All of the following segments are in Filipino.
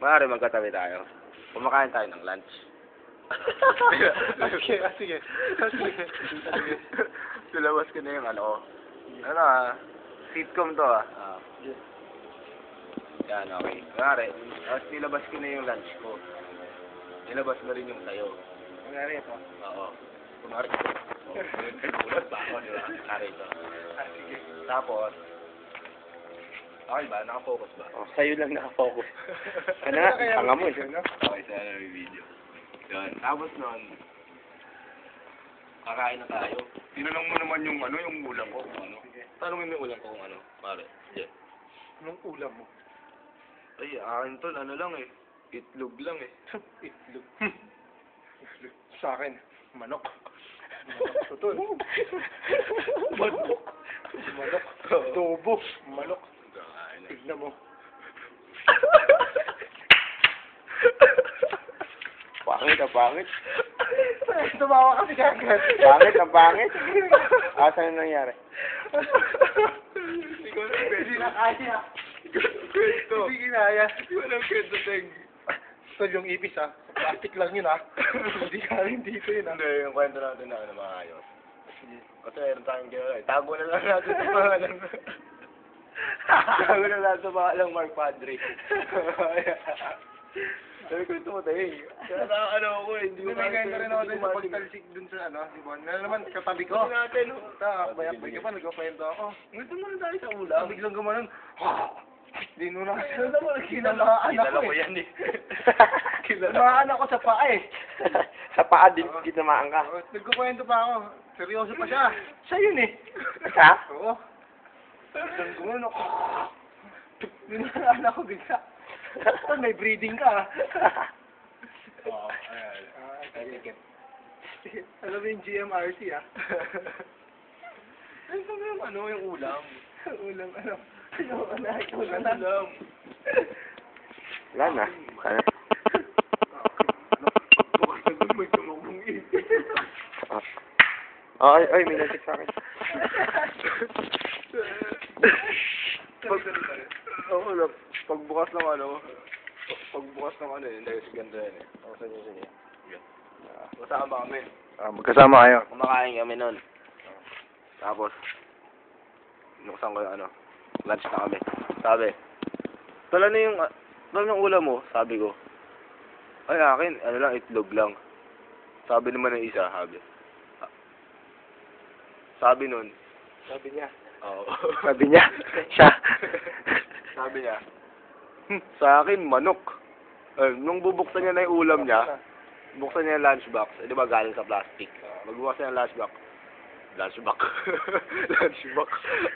Maaari magkatabi tayo. Kumakain tayo ng lunch. sige, ah, sige. Ah, sige. Sige. Silabas ko na yung ano ko. Ano ah, sitcom to ah. Ah. Yan, okay. Kunwari, tapos nilabas ko na yung lunch ko. Nilabas mo rin yung sayo. Nangyari ito. Oo. Kunwari, oh, ulat pa ako, di ba? Kunwari ito. Ah, sige. Tapos, okay ba? Nakafocus ba? Oh, sa'yo lang nakafocus. Ano nga, tanga mo eh. Ano? Okay, sana may video. Yun. Tapos nun, kakain na tayo. Tinanong mo naman yung ano, yung ulam ko kung ano. Tanongin mo yung ulam ko kung ano. Pare, yeah. Anong ulam mo? Ay, akin tol, ano lang eh. Itlog lang eh. Itlog. Itlog. Sa akin, manok. Manok. Tutol. Manok. Manok. Tubo. Manok. Na. Tignan mo. Pangit ang pangit. Tumawa kasi kagad. Pangit ang pangit. Asa na nangyari? Hindi ko alam Hindi na kaya. kwento. Hindi kinaya. Hindi ko alam kwento, Teng. Tol, yung ipis ha. Plastic lang yun ha. Hindi ka rin dito yun ha. Hindi, yung kwento natin na ano, maayos. Kasi meron tayong ginawa eh. Tago na lang natin sa pangalan. Tago na lang sa pangalan Mark Padre. Sabi ko ito mo tayo Kaya ano ako eh. Hindi Hindi ko may kwento rin ako hindi dun ko sa pagtalsik dun sa ano, si Bon. Na naman, katabi ko. Ito natin. oh. Ta, bayak-bay ka pa, nagkakwento ako. Gusto mo na tayo sa Ulam. Biglang gumanon. Di mo na. Ano mo, Kinalaan Kilala ako ko eh. yan eh. Kilala. Kinalaan ako sa paa eh. Sa paa din, tinamaan ka. Nagkukwento pa ako. Seryoso pa siya. Siya yun eh. Ha? Oo. Biglang gumanon ako. Bigla. Tol, may breeding ka. Oo, ayan. Ah, sige. Alam mo yung GMRC ah. Ano ba yung ano, yung ulam? Ulam ano. Ano, ano, na. Ulam. Wala na. Ano? Bukas na doon, may tumabong ipis. Ah. Oh, ay, ay, may nasik sa akin. Pag, oo, lang. Pagbukas ng ano, pagbukas ng ano yun, dahil si ganda yun eh. Ako sa inyo sa inyo. Ah, Kasama kami. Ah, magkasama kayo. Kumakain kami nun. Tapos, nuksan ko yung ano, lunch na kami. Sabi, tala na yung, tala ng ulam mo, sabi ko. Ay, akin, ano lang, itlog lang. Sabi naman ng isa, sabi. Sabi nun, Sabi niya. oo. Sabi niya, siya. Sabi niya, "Hmm, sa akin, manok. Eh, nung bubuksan niya na yung ulam niya, buksan niya yung lunchbox. Eh, di ba galing sa plastic? Magbukas niya yung lunchbox. Lunchbox. lunchbox.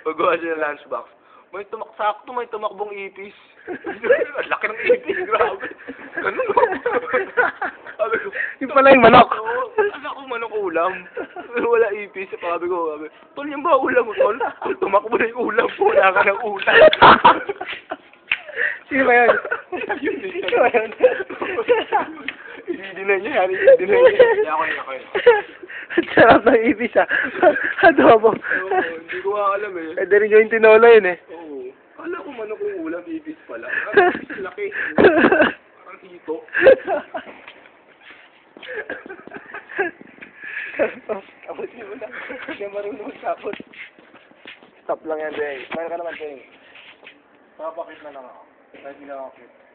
Magbukas niya yung lunchbox. May tumak, sakto may tumakbong ipis. Laki ng ipis, grabe. Ganun mo. Sabi ko, Yung pala yung manok. Oo, Akala ko manok ulam. Wala ipis. Sabi ko, sabi, tol, yung ba ulam mo, tol? Tol, tumakbo na yung ulam ko. Wala ka ng ulam. Sino ba yun? Yun eh. Sino ba yun? Hindi na niya, yani. Hindi na niya. Hindi ako yun, ako yun. Ang sarap ng ibis ah. Adobo. Hindi ko nga alam eh. Eh, din yung tinola yun eh. Oo. Kala ko manok yung ulam, ipis pala. Ang ipis laki. Parang hito. Tapos yun mo. Hindi marunong magtapos. Stop lang yan, Deng. Meron ka naman, Deng. Papakit na lang ako. Kahit hindi ako cute.